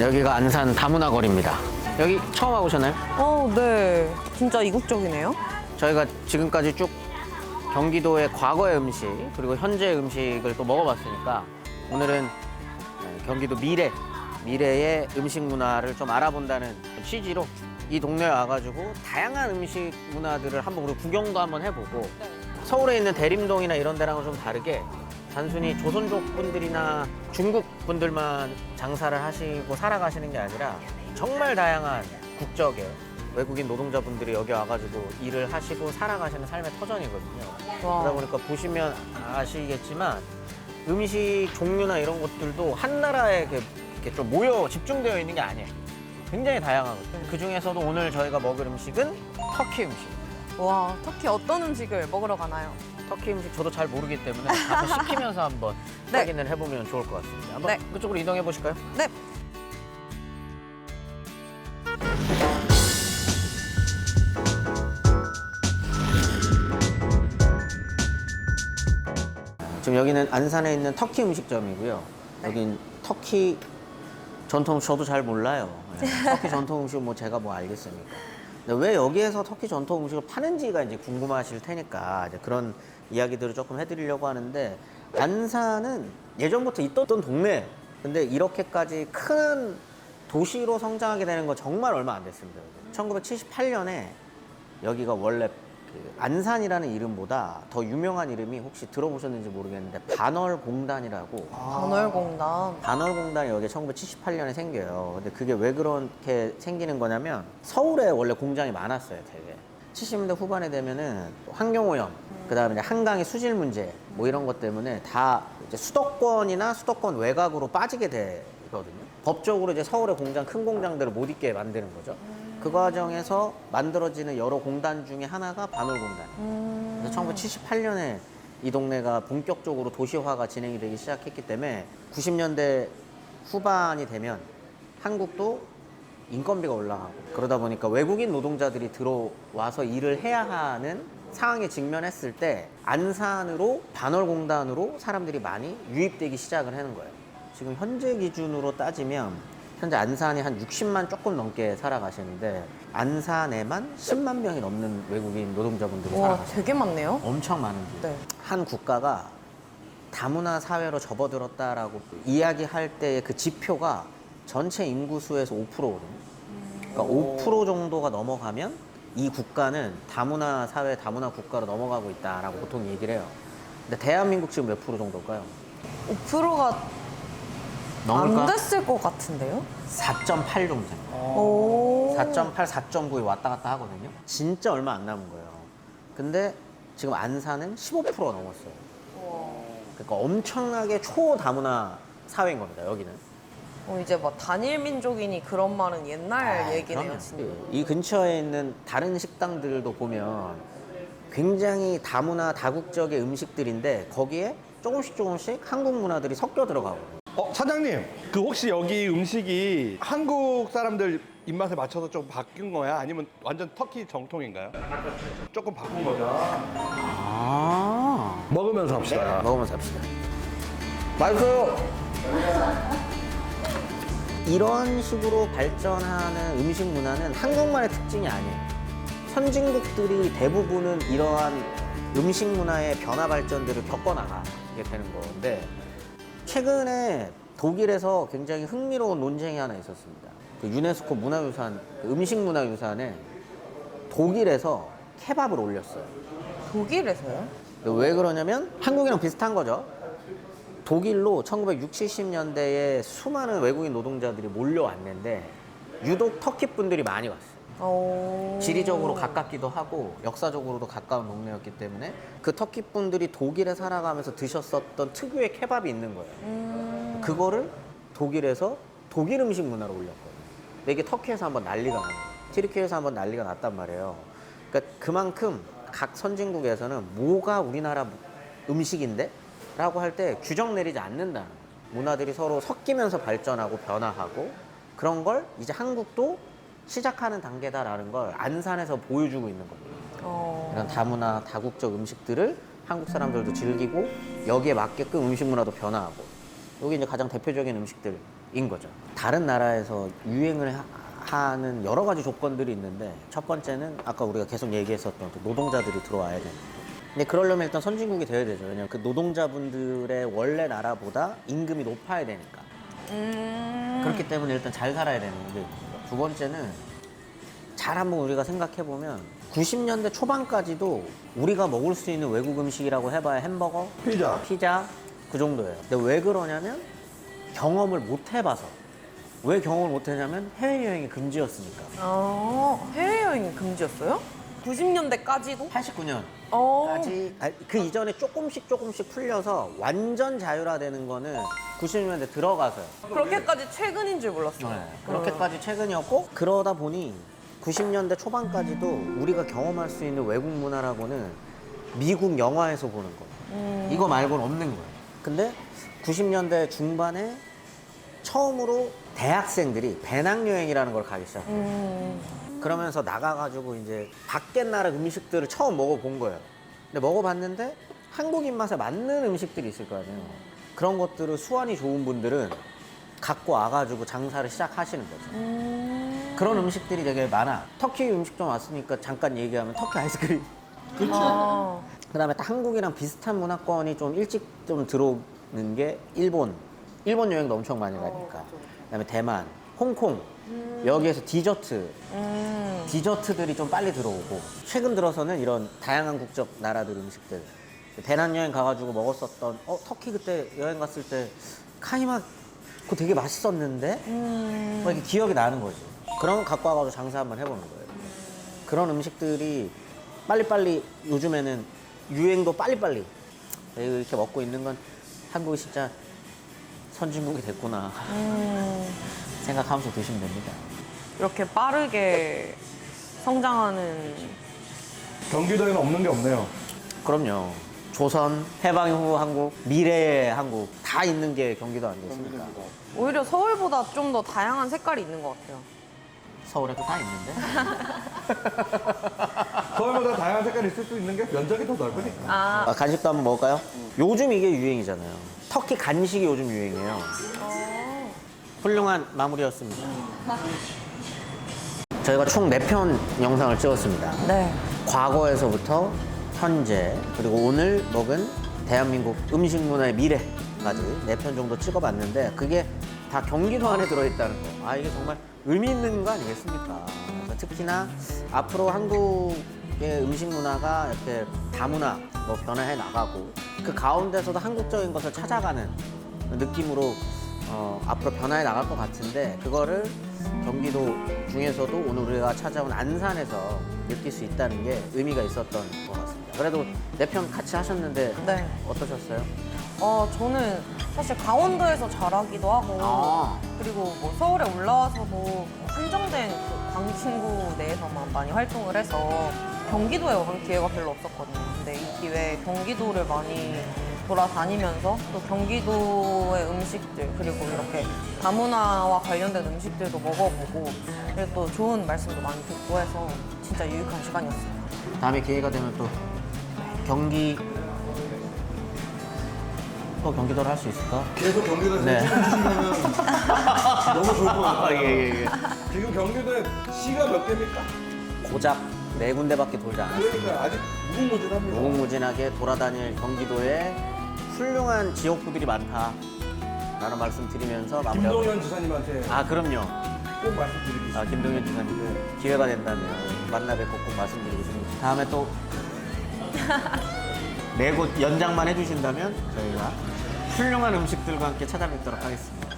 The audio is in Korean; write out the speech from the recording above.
여기가 안산 다문화 거리입니다. 여기 처음 와보셨나요? 어, 네. 진짜 이국적이네요. 저희가 지금까지 쭉 경기도의 과거의 음식 그리고 현재 음식을 또 먹어봤으니까 오늘은 네, 경기도 미래 미래의 음식 문화를 좀 알아본다는 취지로 이 동네에 와가지고 다양한 음식 문화들을 한번 우리 구경도 한번 해보고 서울에 있는 대림동이나 이런 데랑은 좀 다르게 단순히 조선족 분들이나 중국 분들만 장사를 하시고 살아가시는 게 아니라 정말 다양한 국적의 외국인 노동자분들이 여기 와가지고 일을 하시고 살아가시는 삶의 터전이거든요. 와. 그러다 보니까 보시면 아시겠지만 음식 종류나 이런 것들도 한 나라에 이렇게, 이렇게 좀 모여 집중되어 있는 게 아니에요. 굉장히 다양하거든요. 그 중에서도 오늘 저희가 먹을 음식은 터키 음식. 와, 터키 어떤 음식을 먹으러 가나요? 터키 음식 저도 잘 모르기 때문에 가서 시키면서 한번 네. 확인을 해보면 좋을 것 같습니다. 한번 네. 그쪽으로 이동해 보실까요? 네. 지금 여기는 안산에 있는 터키 음식점이고요. 네. 여긴 터키 전통 저도 잘 몰라요. 네. 터키 전통 음식 뭐 제가 뭐 알겠습니까? 왜 여기에서 터키 전통 음식을 파는지가 이제 궁금하실 테니까 이제 그런 이야기들을 조금 해드리려고 하는데 안산은 예전부터 있던 동네. 근데 이렇게까지 큰 도시로 성장하게 되는 건 정말 얼마 안 됐습니다. 1978년에 여기가 원래 그 안산이라는 이름보다 더 유명한 이름이 혹시 들어보셨는지 모르겠는데 반월공단이라고 반월공단. 반월공단이 여기 1978년에 생겨요. 근데 그게 왜 그렇게 생기는 거냐면 서울에 원래 공장이 많았어요, 되게. 70년대 후반에 되면은 환경오염, 그다음에 이제 한강의 수질 문제 뭐 이런 것 때문에 다 이제 수도권이나 수도권 외곽으로 빠지게 되거든요. 법적으로 이제 서울의 공장 큰 공장들을 못 있게 만드는 거죠. 그 과정에서 만들어지는 여러 공단 중에 하나가 반월공단. 음. 그래서 1978년에 이 동네가 본격적으로 도시화가 진행이 되기 시작했기 때문에 90년대 후반이 되면 한국도 인건비가 올라가고 그러다 보니까 외국인 노동자들이 들어와서 일을 해야 하는 상황에 직면했을 때 안산으로 반월공단으로 사람들이 많이 유입되기 시작을 하는 거예요. 지금 현재 기준으로 따지면 현재 안산이 한 60만 조금 넘게 살아가시는데 안산에만 10만 명이 넘는 외국인 노동자분들이 와, 살아가세요. 되게 많네요. 엄청 많은 분. 네. 한 국가가 다문화 사회로 접어들었다라고 이야기할 때의 그 지표가 전체 인구 수에서 5%거든요. 그러니까 5% 정도가 넘어가면 이 국가는 다문화 사회, 다문화 국가로 넘어가고 있다라고 보통 얘기를 해요. 근데 대한민국 지금 몇 프로 정도일까요? 5%가 넘을까? 안 됐을 것 같은데요? 4.8 정도 됩니다. 오. 4.8, 4.9에 왔다 갔다 하거든요. 진짜 얼마 안 남은 거예요. 근데 지금 안산은 15% 넘었어요. 그러니까 엄청나게 초다문화 사회인 겁니다, 여기는. 어, 이제 뭐 단일 민족이니 그런 말은 옛날 아, 얘기네요, 그럼요. 진짜. 이 근처에 있는 다른 식당들도 보면 굉장히 다문화 다국적의 음식들인데 거기에 조금씩 조금씩 한국 문화들이 섞여 들어가거든요. 어, 사장님, 그 혹시 여기 음식이 한국 사람들 입맛에 맞춰서 좀 바뀐 거야? 아니면 완전 터키 정통인가요? 조금 바꾼 거죠. 아. 먹으면서 합시다. 먹으면서 합시다. 맛있어요. 이런 식으로 발전하는 음식 문화는 한국만의 특징이 아니에요. 선진국들이 대부분은 이러한 음식 문화의 변화 발전들을 겪어나가게 되는 건데 최근에 독일에서 굉장히 흥미로운 논쟁이 하나 있었습니다. 그 유네스코 문화유산, 그 음식 문화유산에 독일에서 케밥을 올렸어요. 독일에서요? 왜 그러냐면 한국이랑 비슷한 거죠. 독일로 1960, 70년대에 수많은 외국인 노동자들이 몰려왔는데 유독 터키 분들이 많이 왔어요. 오. 지리적으로 가깝기도 하고 역사적으로도 가까운 동네였기 때문에 그 터키 분들이 독일에 살아가면서 드셨었던 특유의 케밥이 있는 거예요. 음. 그거를 독일에서 독일 음식 문화로 올렸거든요. 근데 이게 터키에서 한번 난리가 난 거예요. 튀르키예에서 한번 난리가 났단 말이에요. 그러니까 그만큼 각 선진국에서는 뭐가 우리나라 음식인데? 라고 할 때 규정 내리지 않는다는 거예요. 문화들이 서로 섞이면서 발전하고 변화하고 그런 걸 이제 한국도 시작하는 단계다라는 걸 안산에서 보여주고 있는 겁니다. 어. 이런 다문화, 다국적 음식들을 한국 사람들도 즐기고 여기에 맞게끔 음식 문화도 변화하고 여기 이제 가장 대표적인 음식들 음식인 거죠. 다른 나라에서 유행을 하- 하는 여러 가지 조건들이 있는데 첫 번째는 아까 우리가 계속 얘기했었던 그 노동자들이 들어와야 되는 거. 근데 그러려면 일단 선진국이 돼야 되죠. 왜냐면 그 노동자분들의 원래 나라보다 임금이 높아야 되니까. 음. 그렇기 때문에 일단 잘 살아야 되는 게 두 번째는 잘 한번 우리가 생각해 보면 90년대 초반까지도 우리가 먹을 수 있는 외국 음식이라고 해봐야 햄버거, 피자. 피자 그 정도예요. 근데 왜 그러냐면 경험을 못 해봐서. 왜 경험을 못 했냐면 해외여행이 금지였으니까. 아, 해외여행이 금지였어요? 90년대까지도? 89년. 어. 까지 그 이전에 조금씩 조금씩 풀려서 완전 자율화되는 거는 90년대 들어가서요. 그렇게까지 최근인 줄 몰랐어요. 네, 그렇게까지 최근이었고 그러다 보니 90년대 초반까지도 우리가 경험할 수 있는 외국 문화라고는 미국 영화에서 보는 거. 음. 이거 말고는 없는 거예요. 근데 90년대 중반에 처음으로 대학생들이 배낭여행이라는 걸 가기 시작해요. 음. 그러면서 나가가지고 이제 밖에 나라 음식들을 처음 먹어본 거예요. 근데 먹어봤는데 한국 입맛에 맞는 음식들이 있을 거 아니에요. 그런 것들을 수완이 좋은 분들은 갖고 와가지고 장사를 시작하시는 거죠. 음. 그런 음식들이 되게 많아. 터키 음식점 왔으니까 잠깐 얘기하면 터키 아이스크림. 아. 그다음에 딱 한국이랑 비슷한 문화권이 좀 일찍 좀 들어오는 게 일본. 일본 여행도 엄청 많이 가니까. 그다음에 대만, 홍콩. 여기에서 디저트, 음. 디저트들이 좀 빨리 들어오고 최근 들어서는 이런 다양한 국적 나라들 음식들 배낭 여행 가가지고 먹었었던 어 터키 그때 여행 갔을 때 카이마 그거 되게 맛있었는데 음. 뭐 이렇게 기억이 나는 거지 그런 거 갖고 와가지고 장사 한번 해보는 거예요 그런 음식들이 빨리빨리 요즘에는 유행도 빨리빨리 이렇게 먹고 있는 건 한국이 진짜 선진국이 됐구나 음. 생각하면서 드시면 됩니다 이렇게 빠르게 성장하는 경기도에는 없는 게 없네요. 그럼요. 조선, 해방 후 한국, 미래의 한국 다 있는 게 경기도 아니겠습니까? 오히려 서울보다 좀 더 다양한 색깔이 있는 것 같아요. 서울에도 다 있는데. 서울보다 다양한 색깔이 있을 수 있는 게 면적이 더 넓으니까. 아, 아, 간식도 한번 먹을까요? 요즘 이게 유행이잖아요. 터키 간식이 요즘 유행이에요. 훌륭한 마무리였습니다. 저희가 총 네 편 영상을 찍었습니다. 네. 과거에서부터 현재 그리고 오늘 먹은 대한민국 음식 문화의 미래까지 네 편 정도 찍어봤는데 그게 다 경기도 안에 들어있다는 거. 아 이게 정말 의미 있는 거 아니겠습니까? 그래서 특히나 앞으로 한국의 음식 문화가 이렇게 다문화 뭐 변화해 나가고 그 가운데서도 한국적인 것을 찾아가는 느낌으로 어, 앞으로 변화해 나갈 것 같은데 그거를 경기도 중에서도 오늘 우리가 찾아온 안산에서 느낄 수 있다는 게 의미가 있었던 것 같습니다. 그래도 내편 같이 하셨는데 네. 어떠셨어요? 어, 저는 사실 강원도에서 자라기도 하고, 아. 그리고 뭐 서울에 올라와서도 한정된 그 광진구 내에서만 많이 활동을 해서 경기도에 올 기회가 별로 없었거든요. 근데 이 기회에 경기도를 많이 돌아다니면서 또 경기도의 음식들 그리고 이렇게 다문화와 관련된 음식들도 먹어보고 그리고 또 좋은 말씀도 많이 듣고 해서 진짜 유익한 시간이었습니다. 다음에 기회가 되면 또 경기 또 경기도를 할 수 있을까? 계속 경기도에서 네. 너무 좋을 것 같아요. 예, 예, 예. 지금 경기도에 시가 몇 개입니까? 고작 네 군데밖에 돌지 않았어요. 그러니까 아직 무궁무진합니다. 무궁무진하게 돌아다닐 경기도에 훌륭한 지역구들이 많다. 라는 말씀 드리면서 마무리하고 김동현 지사님한테 아 그럼요. 꼭 말씀드리겠습니다. 아, 김동현 지사님 기회가 된다면 만나 뵙고 꼭 말씀드리고 싶습니다. 다음에 또 네곳 연장만 해주신다면 저희가 훌륭한 음식들과 함께 찾아뵙도록 하겠습니다.